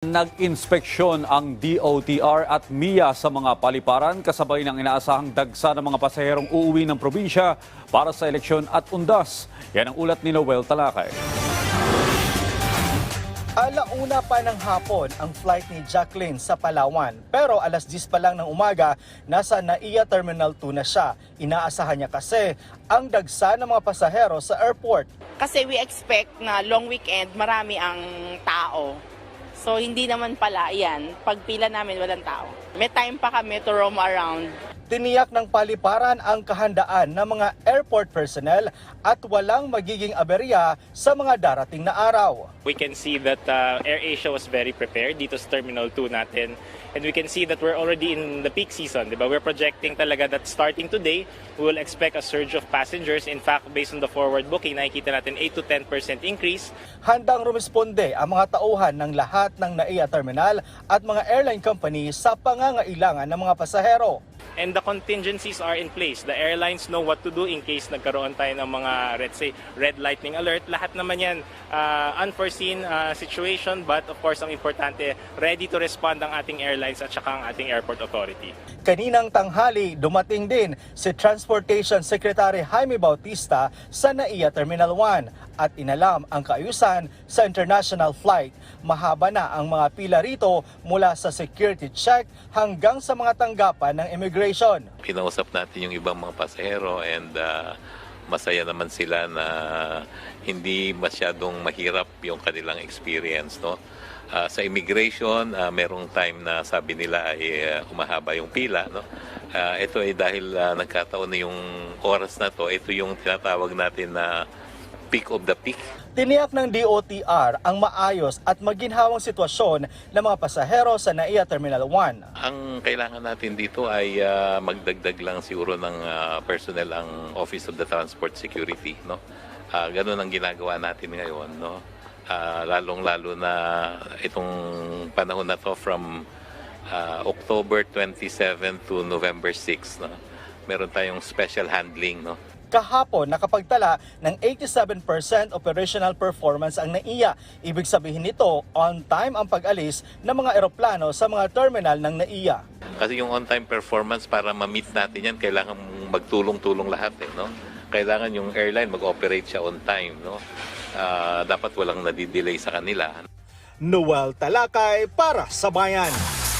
Nag-inspeksyon ang DOTR at MIA sa mga paliparan kasabay ng inaasahang dagsa ng mga pasaherong uuwi ng probinsya para sa eleksyon at undas. Yan ang ulat ni Noel Talakay. Alauna pa ng hapon ang flight ni Jacqueline sa Palawan. Pero alas 10 pa lang ng umaga, nasa NAIA Terminal 2 na siya. Inaasahan niya kasi ang dagsa ng mga pasahero sa airport. Kasi we expect na long weekend marami ang tao. So hindi naman pala yan. Pagpila namin walang tao. May time pa kami to roam around. Tiniyak ng paliparan ang kahandaan ng mga airport personnel at walang magiging aberya sa mga darating na araw. We can see that uh, AirAsia was very prepared dito sa Terminal 2 natin. And we can see that we're already in the peak season. Diba? We're projecting talaga that starting today, we will expect a surge of passengers. In fact, based on the forward booking, nakikita natin 8 to 10% increase. Handang rumisponde ang mga tauhan ng lahat ng NAIA Terminal at mga airline company sa pangangailangan ng mga pasahero. And the contingencies are in place. The airlines know what to do in case nagkaroon tayo ng mga, let's say, red lightning alert. Lahat naman yan uh, unforeseen uh, situation. But of course, ang importante, ready to respond ang ating airlines at saka ang ating airport authority. Kaninang tanghali, dumating din si Transportation Secretary Jaime Bautista sa NAIA Terminal 1 at inalam ang kaayusan sa international flight. Mahaba na ang mga pila rito mula sa security check hanggang sa mga tanggapan ng immigration. Kinausap natin yung ibang mga pasahero and uh, masaya naman sila na hindi masyadong mahirap yung kanilang experience. No? Uh, sa immigration, uh, merong time na sabi nila ay uh, umahaba yung pila. No? Uh, ito ay dahil uh, nagkataon na yung oras na to, ito yung tinatawag natin na peak of the peak. Tiniyak ng DOTR ang maayos at maginhawang sitwasyon ng mga pasahero sa NAIA Terminal 1. Ang kailangan natin dito ay ah, magdagdag lang siguro ng ah, personnel ang Office of the Transport Security, no? Ah, ganun ang ginagawa natin ngayon, no? Ah, lalong-lalo na itong panahon na to from ah, October 27 to November 6, no? Meron tayong special handling, no? Kahapon nakapagtala ng 87% operational performance ang NAIA. Ibig sabihin nito, on time ang pag-alis ng mga eroplano sa mga terminal ng NAIA. Kasi yung on-time performance para ma-meet natin yan, kailangan magtulong-tulong lahat eh, no? Kailangan yung airline mag-operate siya on time, no? Ah, dapat walang nadidelay sa kanila. Noel Talakay para sa Bayan.